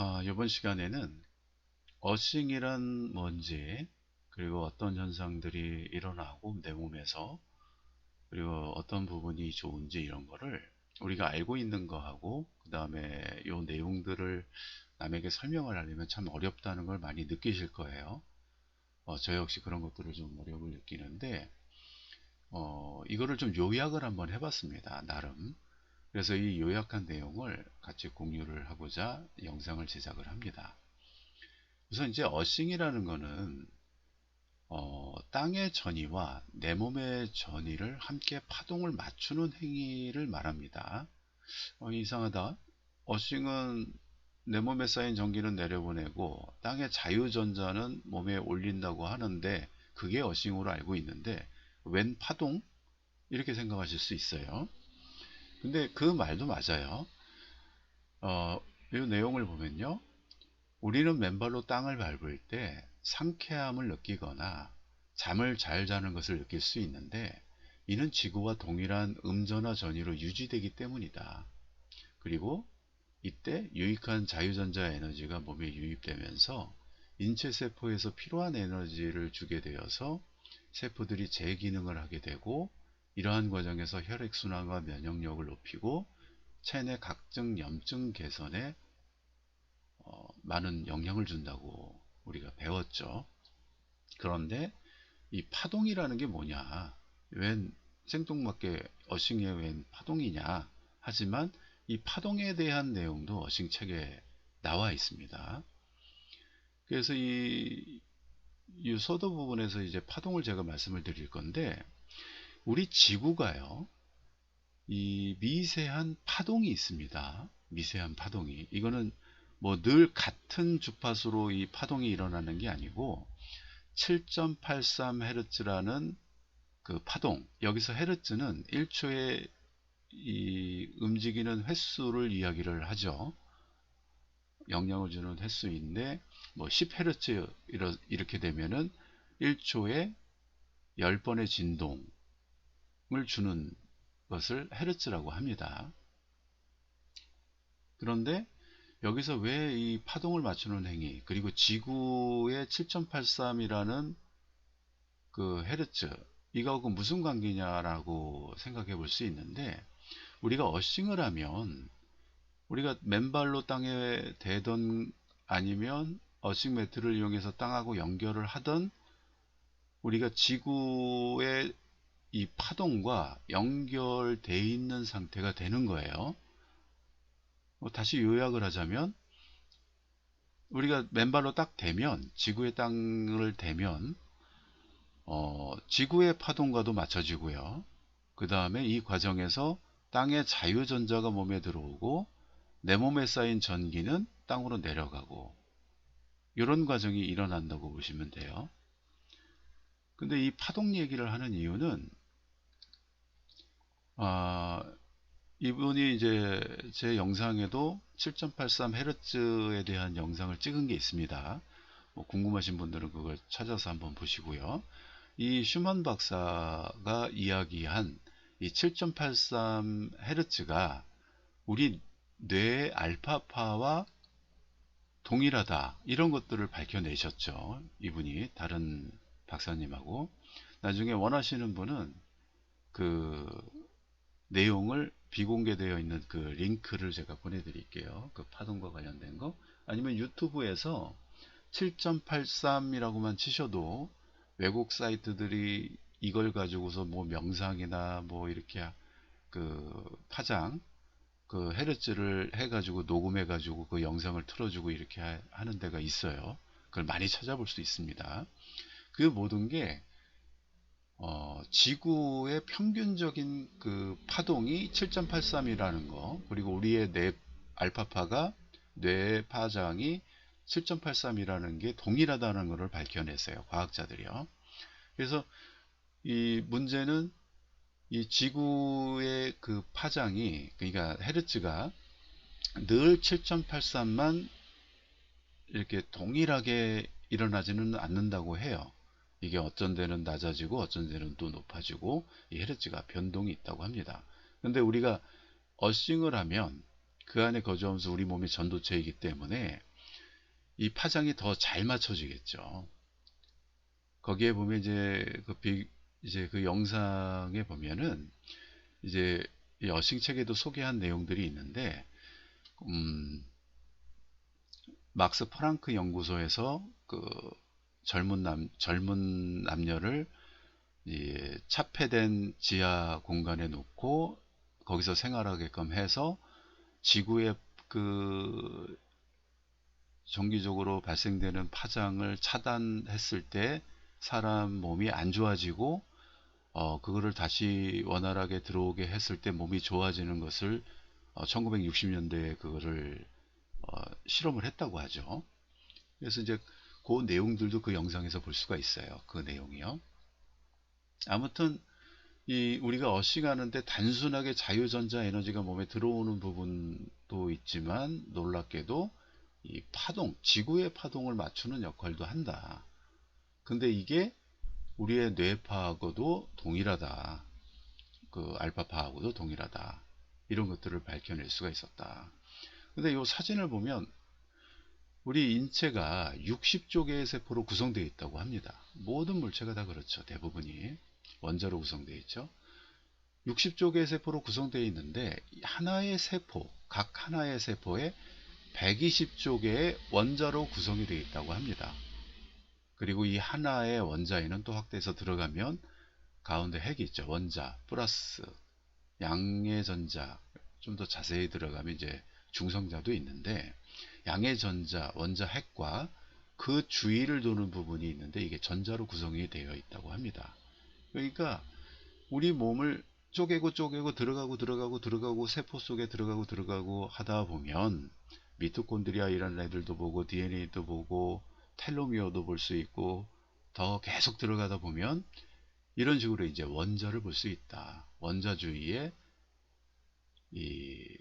아, 이번 시간에는 어싱이란 뭔지 그리고 어떤 현상들이 일어나고 내 몸에서 그리고 어떤 부분이 좋은지 이런 거를 우리가 알고 있는 거하고 그 다음에 이 내용들을 남에게 설명을 하려면 참 어렵다는 걸 많이 느끼실 거예요. 어, 저 역시 그런 것들을 좀 어려움을 느끼는데 어, 이거를 좀 요약을 한번 해봤습니다. 나름. 그래서 이 요약한 내용을 같이 공유를 하고자 영상을 제작을 합니다. 우선 이제 어싱이라는 거는 어, 땅의 전이와 내 몸의 전이를 함께 파동을 맞추는 행위를 말합니다. 어, 이상하다. 어싱은 내 몸에 쌓인 전기는 내려보내고 땅의 자유전자는 몸에 올린다고 하는데 그게 어싱으로 알고 있는데 웬 파동? 이렇게 생각하실 수 있어요. 근데 그 말도 맞아요. 어, 이 내용을 보면요. 우리는 맨발로 땅을 밟을 때 상쾌함을 느끼거나 잠을 잘 자는 것을 느낄 수 있는데 이는 지구와 동일한 음전화 전위로 유지되기 때문이다. 그리고 이때 유익한 자유전자 에너지가 몸에 유입되면서 인체 세포에서 필요한 에너지를 주게 되어서 세포들이 재기능을 하게 되고 이러한 과정에서 혈액순환과 면역력을 높이고 체내 각종 염증 개선에 어, 많은 영향을 준다고 우리가 배웠죠. 그런데 이 파동이라는 게 뭐냐? 웬 생뚱맞게 어싱의 웬 파동이냐? 하지만 이 파동에 대한 내용도 어싱 책에 나와 있습니다. 그래서 이, 이 서도 부분에서 이제 파동을 제가 말씀을 드릴 건데 우리 지구가요. 이 미세한 파동이 있습니다. 미세한 파동이. 이거는 뭐 늘 같은 주파수로 이 파동이 일어나는 게 아니고 7.83Hz라는 그 파동. 여기서 헤르츠는 1초에 이 움직이는 횟수를 이야기를 하죠. 영향을 주는 횟수인데 뭐 10Hz 이렇게 되면은 1초에 10번의 진동 을 주는 것을 헤르츠라고 합니다. 그런데 여기서 왜 이 파동을 맞추는 행위 그리고 지구의 7.83이라는 그 헤르츠 이거하고 무슨 관계냐라고 생각해 볼 수 있는데 우리가 어싱을 하면 우리가 맨발로 땅에 대던 아니면 어싱 매트를 이용해서 땅하고 연결을 하던 우리가 지구의 이 파동과 연결되어 있는 상태가 되는 거예요. 뭐 다시 요약을 하자면 우리가 맨발로 딱 대면 지구의 땅을 대면 어, 지구의 파동과도 맞춰지고요. 그 다음에 이 과정에서 땅의 자유전자가 몸에 들어오고 내 몸에 쌓인 전기는 땅으로 내려가고 이런 과정이 일어난다고 보시면 돼요. 근데 이 파동 얘기를 하는 이유는 아, 이분이 이제 제 영상에도 7.83Hz에 대한 영상을 찍은 게 있습니다. 뭐 궁금하신 분들은 그걸 찾아서 한번 보시고요. 이 슈먼 박사가 이야기한 이 7.83Hz가 우리 뇌의 알파파와 동일하다 이런 것들을 밝혀내셨죠. 이분이 다른 박사님하고 나중에 원하시는 분은 그 내용을 비공개되어 있는 그 링크를 제가 보내드릴게요. 그 파동과 관련된 거. 아니면 유튜브에서 7.83이라고만 치셔도 외국 사이트들이 이걸 가지고서 뭐 명상이나 뭐 이렇게 그 파장 그 헤르츠를 해가지고 녹음해가지고 그 영상을 틀어주고 이렇게 하는 데가 있어요. 그걸 많이 찾아볼 수 있습니다. 그 모든 게 어, 지구의 평균적인 그 파동이 7.83이라는 거, 그리고 우리의 뇌 알파파가 뇌 파장이 7.83이라는 게 동일하다는 것을 밝혀냈어요. 과학자들이요. 그래서 이 문제는 이 지구의 그 파장이 그러니까 헤르츠가 늘 7.83만 이렇게 동일하게 일어나지는 않는다고 해요. 이게 어쩐 데는 낮아지고 어쩐 데는 또 높아지고 이 헤르츠가 변동이 있다고 합니다. 근데 우리가 어싱을 하면 그 안에 거주하면서 우리 몸이 전도체이기 때문에 이 파장이 더 잘 맞춰지겠죠. 거기에 보면 이제 그 비, 이제 그 영상에 보면은 이제 이 어싱 책에도 소개한 내용들이 있는데 음, 막스 프랑크 연구소에서 그 젊은 남 젊은 남녀를 이 차폐된 지하 공간에 놓고 거기서 생활하게끔 해서 지구의 그 정기적으로 발생되는 파장을 차단했을 때 사람 몸이 안 좋아지고 어, 그거를 다시 원활하게 들어오게 했을 때 몸이 좋아지는 것을 어, 1960년대에 그거를 어, 실험을 했다고 하죠. 그래서 이제 그 내용들도 그 영상에서 볼 수가 있어요. 그 내용이요. 아무튼 이 우리가 어싱하는데 단순하게 자유전자 에너지가 몸에 들어오는 부분도 있지만 놀랍게도 이 파동, 지구의 파동을 맞추는 역할도 한다. 근데 이게 우리의 뇌파하고도 동일하다. 그 알파파하고도 동일하다. 이런 것들을 밝혀낼 수가 있었다. 근데 이 사진을 보면 우리 인체가 60조 개의 세포로 구성되어 있다고 합니다. 모든 물체가 다 그렇죠. 대부분이 원자로 구성되어 있죠. 60조 개의 세포로 구성되어 있는데 하나의 세포, 각 하나의 세포에 120조 개의 원자로 구성이 되어 있다고 합니다. 그리고 이 하나의 원자에는 또 확대해서 들어가면 가운데 핵이 있죠. 원자 플러스 양의 전자 좀 더 자세히 들어가면 이제 중성자도 있는데 양의 전자 원자 핵과 그 주위를 도는 부분이 있는데 이게 전자로 구성이 되어 있다고 합니다. 그러니까 우리 몸을 쪼개고 쪼개고 들어가고 들어가고 들어가고 세포 속에 들어가고 들어가고 하다 보면 미토콘드리아 이런 애들도 보고 DNA도 보고 텔로미어도 볼 수 있고 더 계속 들어가다 보면 이런 식으로 이제 원자를 볼 수 있다. 원자 주위에 이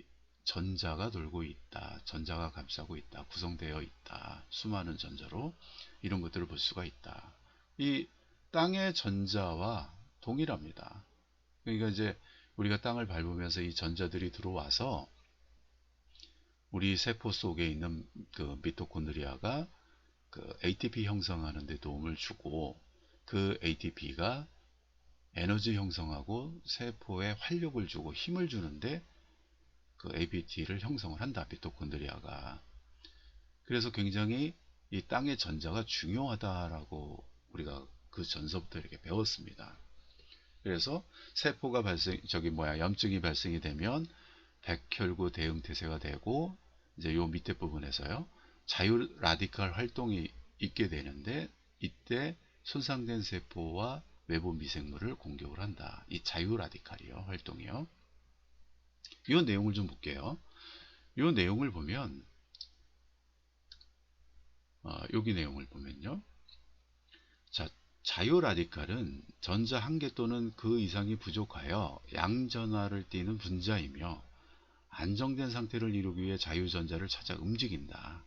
전자가 돌고 있다. 전자가 감싸고 있다. 구성되어 있다. 수많은 전자로 이런 것들을 볼 수가 있다. 이 땅의 전자와 동일합니다. 그러니까 이제 우리가 땅을 밟으면서 이 전자들이 들어와서 우리 세포 속에 있는 그 미토콘드리아가 그 ATP 형성하는 데 도움을 주고 그 ATP가 에너지 형성하고 세포에 활력을 주고 힘을 주는데 그 APT를 형성을 한다. 미토콘드리아가. 그래서 굉장히 이 땅의 전자가 중요하다라고 우리가 그 전서부터 이렇게 배웠습니다. 그래서 세포가 발생, 저기 뭐야, 염증이 발생이 되면 백혈구 대응 태세가 되고, 이제 요 밑에 부분에서요, 자유 라디칼 활동이 있게 되는데 이때 손상된 세포와 외부 미생물을 공격을 한다. 이 자유 라디칼이요. 활동이요. 이 내용을 좀 볼게요. 이 내용을 보면 어, 여기 내용을 보면요. 자, 자유 라디칼은 전자 한 개 또는 그 이상이 부족하여 양전하를 띠는 분자이며 안정된 상태를 이루기 위해 자유전자를 찾아 움직인다.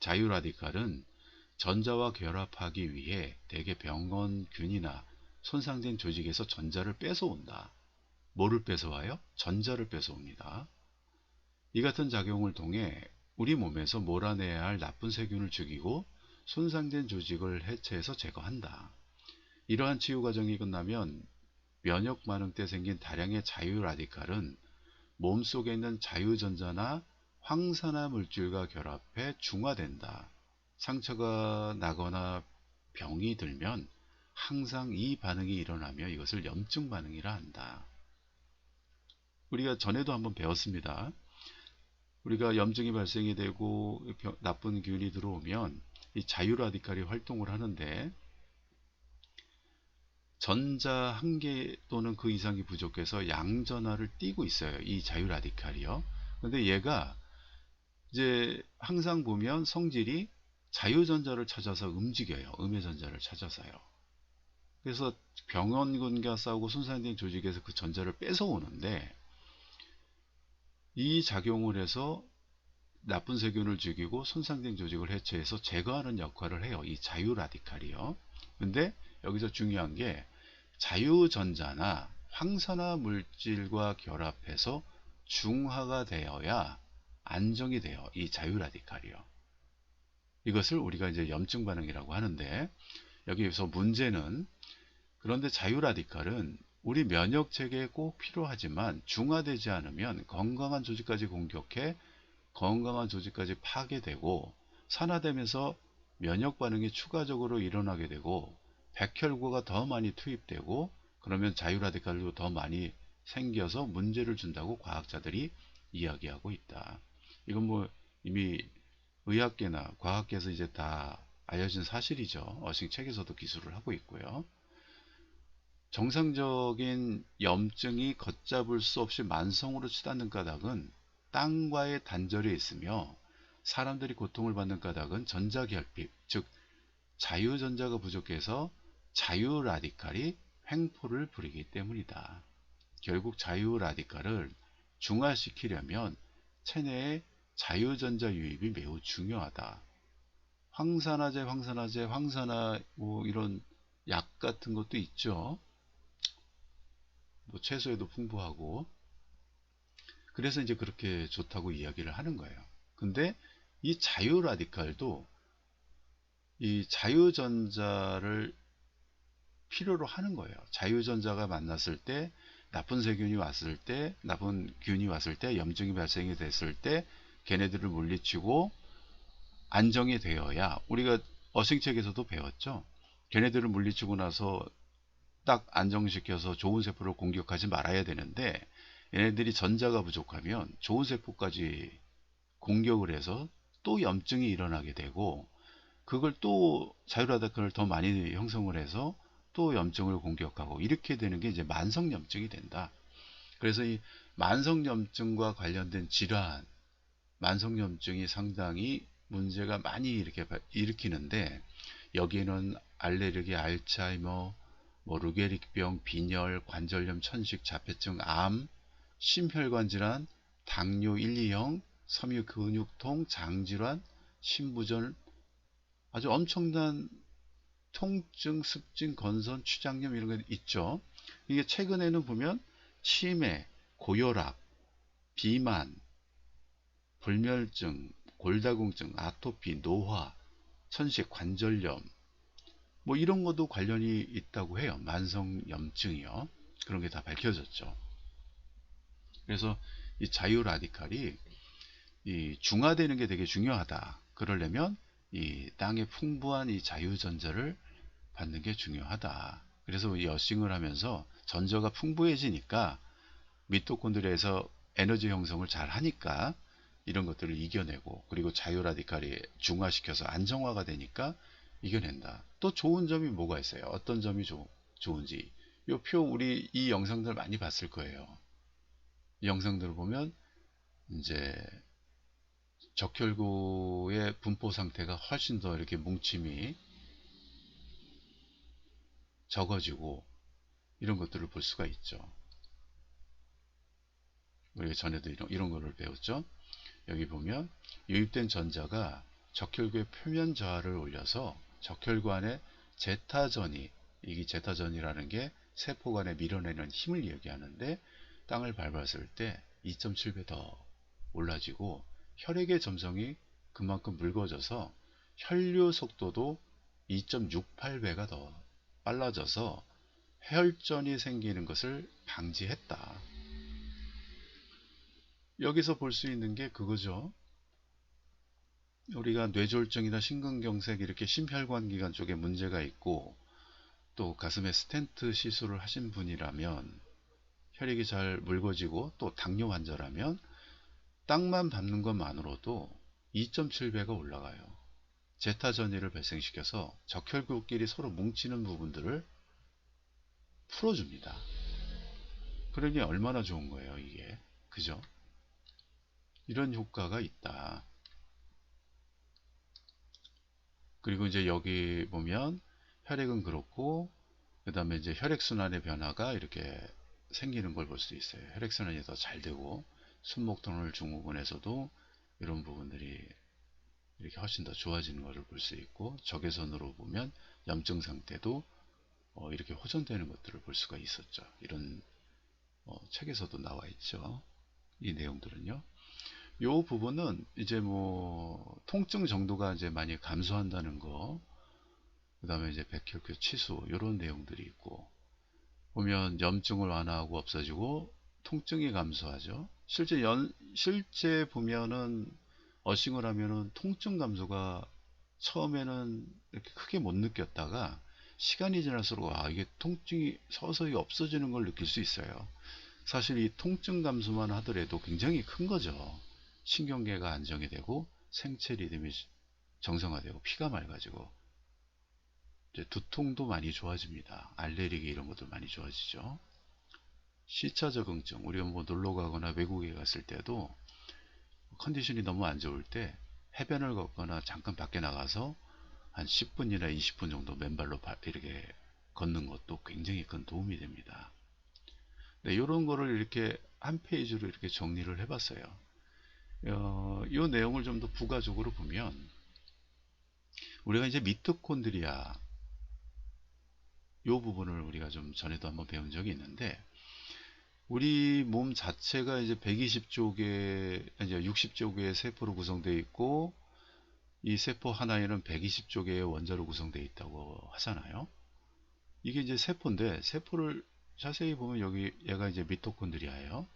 자유 라디칼은 전자와 결합하기 위해 대개 병원균이나 손상된 조직에서 전자를 뺏어온다. 뭐를 뺏어와요? 전자를 뺏어옵니다. 이 같은 작용을 통해 우리 몸에서 몰아내야 할 나쁜 세균을 죽이고 손상된 조직을 해체해서 제거한다. 이러한 치유 과정이 끝나면 면역 반응 때 생긴 다량의 자유 라디칼은 몸 속에 있는 자유 전자나 황산화 물질과 결합해 중화된다. 상처가 나거나 병이 들면 항상 이 반응이 일어나며 이것을 염증 반응이라 한다. 우리가 전에도 한번 배웠습니다. 우리가 염증이 발생이 되고 나쁜 기운이 들어오면 이 자유 라디칼이 활동을 하는데 전자 한 개 또는 그 이상이 부족해서 양전하를 띄고 있어요. 이 자유 라디칼이요. 근데 얘가 이제 항상 보면 성질이 자유전자를 찾아서 움직여요. 음해전자를 찾아서요. 그래서 병원군과 싸우고 손상된 조직에서 그 전자를 뺏어오는데 이 작용을 해서 나쁜 세균을 죽이고 손상된 조직을 해체해서 제거하는 역할을 해요. 이 자유 라디칼이요. 근데 여기서 중요한 게 자유전자나 황산화 물질과 결합해서 중화가 되어야 안정이 돼요. 이 자유 라디칼이요. 이것을 우리가 이제 염증 반응이라고 하는데 여기서 문제는 그런데 자유 라디칼은 우리 면역 체계에 꼭 필요하지만 중화되지 않으면 건강한 조직까지 공격해 건강한 조직까지 파괴되고 산화되면서 면역 반응이 추가적으로 일어나게 되고 백혈구가 더 많이 투입되고 그러면 자유 라디칼도 더 많이 생겨서 문제를 준다고 과학자들이 이야기하고 있다. 이건 뭐 이미 의학계나 과학계에서 이제 다 알려진 사실이죠. 어싱 책에서도 기술을 하고 있고요. 정상적인 염증이 걷잡을 수 없이 만성으로 치닫는 까닭은 땅과의 단절이 있으며 사람들이 고통을 받는 까닭은 전자결핍, 즉 자유전자가 부족해서 자유 라디칼이 횡포를 부리기 때문이다. 결국 자유 라디칼을 중화시키려면 체내에 자유전자 유입이 매우 중요하다. 황산화제, 황산화제, 황산화 뭐 이런 약 같은 것도 있죠. 뭐 채소에도 풍부하고 그래서 이제 그렇게 좋다고 이야기를 하는 거예요. 근데 이 자유 라디칼도 이 자유 전자를 필요로 하는 거예요. 자유 전자가 만났을 때 나쁜 세균이 왔을 때 나쁜 균이 왔을 때 염증이 발생이 됐을 때 걔네들을 물리치고 안정이 되어야 우리가 어생책에서도 배웠죠. 걔네들을 물리치고 나서 딱 안정시켜서 좋은 세포를 공격하지 말아야 되는데 얘네들이 전자가 부족하면 좋은 세포까지 공격을 해서 또 염증이 일어나게 되고 그걸 또 자유라다크를 더 많이 형성을 해서 또 염증을 공격하고 이렇게 되는 게 이제 만성 염증이 된다. 그래서 이 만성 염증과 관련된 질환, 만성 염증이 상당히 문제가 많이 이렇게 일으키는데 여기에는 알레르기, 알츠하이머, 뭐 루게릭병, 빈혈, 관절염, 천식, 자폐증, 암, 심혈관 질환, 당뇨 1, 2형, 섬유 근육통, 장질환, 신부전 아주 엄청난 통증, 습진, 건선, 취장염 이런 게 있죠. 이게 최근에는 보면 치매, 고혈압, 비만, 불멸증, 골다공증, 아토피, 노화, 천식, 관절염 뭐 이런 것도 관련이 있다고 해요. 만성염증이요. 그런 게 다 밝혀졌죠. 그래서 이 자유 라디칼이 이 중화되는 게 되게 중요하다. 그러려면 이 땅에 풍부한 이 자유전자를 받는 게 중요하다. 그래서 이 여싱을 하면서 전자가 풍부해지니까 미토콘드리아에서 에너지 형성을 잘 하니까 이런 것들을 이겨내고 그리고 자유 라디칼이 중화시켜서 안정화가 되니까 이겨낸다. 또 좋은 점이 뭐가 있어요? 어떤 점이 조, 좋은지. 이 표 우리 이 영상들 많이 봤을 거예요. 이 영상들을 보면 이제 적혈구의 분포 상태가 훨씬 더 이렇게 뭉침이 적어지고 이런 것들을 볼 수가 있죠. 우리가 전에도 이런, 이런 거를 배웠죠. 여기 보면 유입된 전자가 적혈구의 표면 저하를 올려서 안에 제타전이 이게 제타전이라는 게 세포 간에 밀어내는 힘을 얘기하는데 땅을 밟았을 때 2.7배 더 올라지고 혈액의 점성이 그만큼 묽어져서 혈류 속도도 2.68배가 더 빨라져서 혈전이 생기는 것을 방지했다. 여기서 볼 수 있는 게 그거죠. 우리가 뇌졸중이나 심근경색 이렇게 심혈관 기관 쪽에 문제가 있고 또 가슴에 스텐트 시술을 하신 분이라면 혈액이 잘 묽어지고 또 당뇨 환자라면 땅만 밟는 것만으로도 2.7배가 올라가요. 제타 전이를 발생시켜서 적혈구끼리 서로 뭉치는 부분들을 풀어줍니다. 그러니 얼마나 좋은 거예요, 이게. 그죠? 이런 효과가 있다. 그리고 이제 여기 보면 혈액은 그렇고 그 다음에 이제 혈액순환의 변화가 이렇게 생기는 걸 볼 수 있어요. 혈액순환이 더 잘 되고 순목터널 증후군에서도 이런 부분들이 이렇게 훨씬 더 좋아지는 것을 볼 수 있고 적외선으로 보면 염증 상태도 어 이렇게 호전되는 것들을 볼 수가 있었죠. 이런 어 책에서도 나와 있죠. 이 내용들은요. 요 부분은 이제 뭐 통증 정도가 이제 많이 감소한다는 거, 그 다음에 이제 백혈구 치수 이런 내용들이 있고 보면 염증을 완화하고 없어지고 통증이 감소하죠. 실제 연 실제 보면은 어싱을 하면은 통증 감소가 처음에는 이렇게 크게 못 느꼈다가 시간이 지날수록 아 이게 통증이 서서히 없어지는 걸 느낄 수 있어요. 사실 이 통증 감소만 하더라도 굉장히 큰 거죠. 신경계가 안정이 되고 생체 리듬이 정상화되고 피가 맑아지고 두통도 많이 좋아집니다. 알레르기 이런 것도 많이 좋아지죠. 시차 적응증 우리가 뭐 놀러 가거나 외국에 갔을 때도 컨디션이 너무 안 좋을 때 해변을 걷거나 잠깐 밖에 나가서 한 10분이나 20분 정도 맨발로 이렇게 걷는 것도 굉장히 큰 도움이 됩니다. 네, 이런 거를 이렇게 한 페이지로 이렇게 정리를 해봤어요. 어, 이 내용을 좀 더 부가적으로 보면 우리가 이제 미토콘드리아 이 부분을 우리가 좀 전에도 한번 배운 적이 있는데 우리 몸 자체가 이제 120조 개, 이제 60조 개의 세포로 구성되어 있고 이 세포 하나에는 120조 개의 원자로 구성되어 있다고 하잖아요. 이게 이제 세포인데 세포를 자세히 보면 여기 얘가 이제 미토콘드리아예요.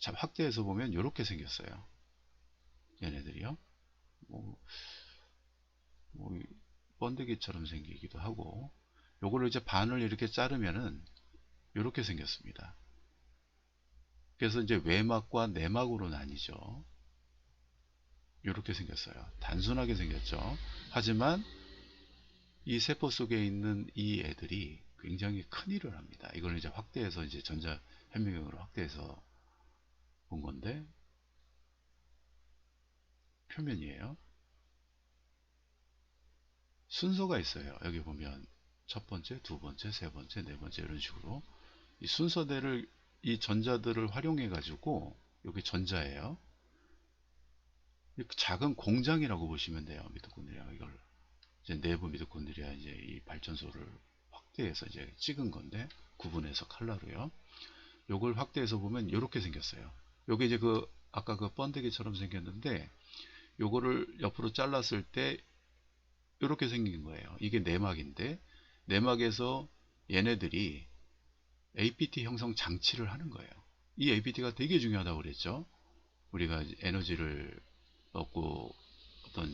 참 확대해서 보면 이렇게 생겼어요. 얘네들이요. 뭐, 뭐 번데기처럼 생기기도 하고 요거를 이제 반을 이렇게 자르면은 이렇게 생겼습니다. 그래서 이제 외막과 내막으로 나뉘죠. 이렇게 생겼어요. 단순하게 생겼죠. 하지만 이 세포 속에 있는 이 애들이 굉장히 큰 일을 합니다. 이걸 이제 확대해서 이제 전자 현미경으로 확대해서 본 건데 표면이에요. 순서가 있어요. 여기 보면 첫 번째, 두 번째, 세 번째, 네 번째 이런 식으로 이 순서대를 이 전자들을 활용해 가지고 여기 전자예요. 작은 공장이라고 보시면 돼요. 미토콘드리아 이걸 이제 내부 미토콘드리아 이제 이 발전소를 확대해서 이제 찍은 건데 구분해서 칼라로요. 요걸 확대해서 보면 이렇게 생겼어요. 요게 이제 그 아까 그 번데기처럼 생겼는데 요거를 옆으로 잘랐을 때 이렇게 생긴 거예요. 이게 내막인데 내막에서 얘네들이 APT 형성 장치를 하는 거예요. 이 APT가 되게 중요하다고 그랬죠. 우리가 에너지를 얻고 어떤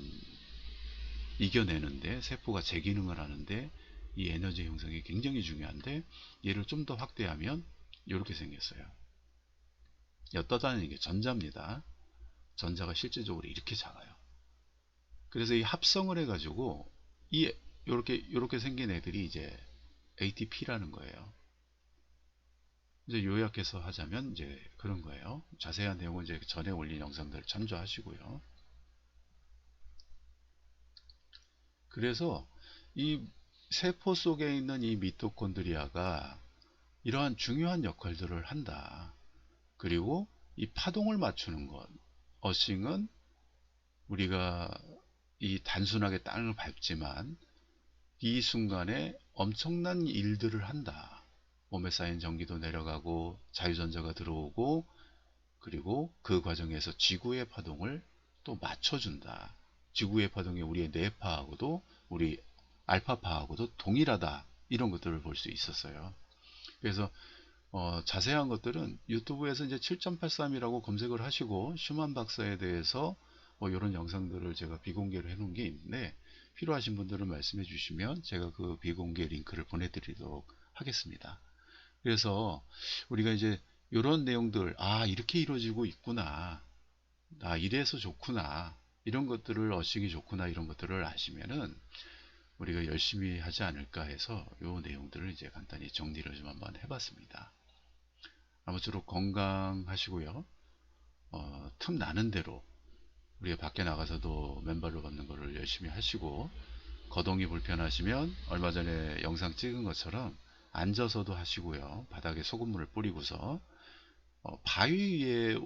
이겨내는데 세포가 재기능을 하는데 이 에너지 형성이 굉장히 중요한데 얘를 좀 더 확대하면 이렇게 생겼어요. 엿떠다니는 게 전자입니다. 전자가 실제적으로 이렇게 작아요. 그래서 이 합성을 해가지고 이 이렇게 이렇게 생긴 애들이 이제 ATP라는 거예요. 이제 요약해서 하자면 이제 그런 거예요. 자세한 내용은 이제 전에 올린 영상들 참조하시고요. 그래서 이 세포 속에 있는 이 미토콘드리아가 이러한 중요한 역할들을 한다. 그리고 이 파동을 맞추는 것. 어싱은 우리가 이 단순하게 땅을 밟지만 이 순간에 엄청난 일들을 한다. 몸에 쌓인 전기도 내려가고 자유전자가 들어오고 그리고 그 과정에서 지구의 파동을 또 맞춰준다. 지구의 파동이 우리의 뇌파하고도 우리 알파파하고도 동일하다. 이런 것들을 볼 수 있었어요. 그래서 어, 자세한 것들은 유튜브에서 이제 7.83이라고 검색을 하시고 슈만 박사에 대해서 뭐 이런 영상들을 제가 비공개를 해 놓은 게 있는데 필요하신 분들은 말씀해 주시면 제가 그 비공개 링크를 보내드리도록 하겠습니다. 그래서 우리가 이제 이런 내용들 아 이렇게 이루어지고 있구나 아 이래서 좋구나 이런 것들을 어싱이 좋구나 이런 것들을 아시면은 우리가 열심히 하지 않을까 해서 이 내용들을 이제 간단히 정리를 좀 한번 해봤습니다. 아무쪼록 건강하시고요. 어, 틈 나는 대로 우리가 밖에 나가서도 맨발로 걷는 것을 열심히 하시고 거동이 불편하시면 얼마 전에 영상 찍은 것처럼 앉아서도 하시고요. 바닥에 소금물을 뿌리고서 어, 바위 위에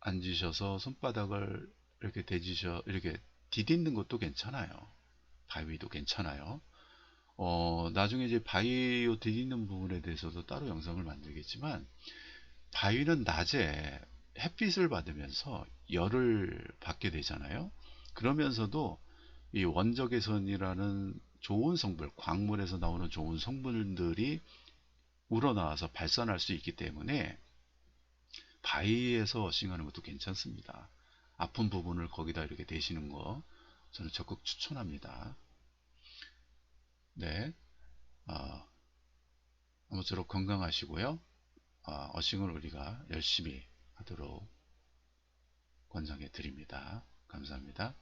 앉으셔서 손바닥을 이렇게 대지셔 이렇게 디딛는 것도 괜찮아요. 바위도 괜찮아요. 어, 나중에 이제 바위로 디딛는 부분에 대해서도 따로 영상을 만들겠지만 바위는 낮에 햇빛을 받으면서 열을 받게 되잖아요. 그러면서도 이 원적외선이라는 좋은 성분, 광물에서 나오는 좋은 성분들이 우러나와서 발산할 수 있기 때문에 바위에서 어싱하는 것도 괜찮습니다. 아픈 부분을 거기다 이렇게 대시는 거 저는 적극 추천합니다. 네, 어, 아무쪼록 건강하시고요. 어, 어싱을 우리가 열심히 하도록 권장해 드립니다. 감사합니다.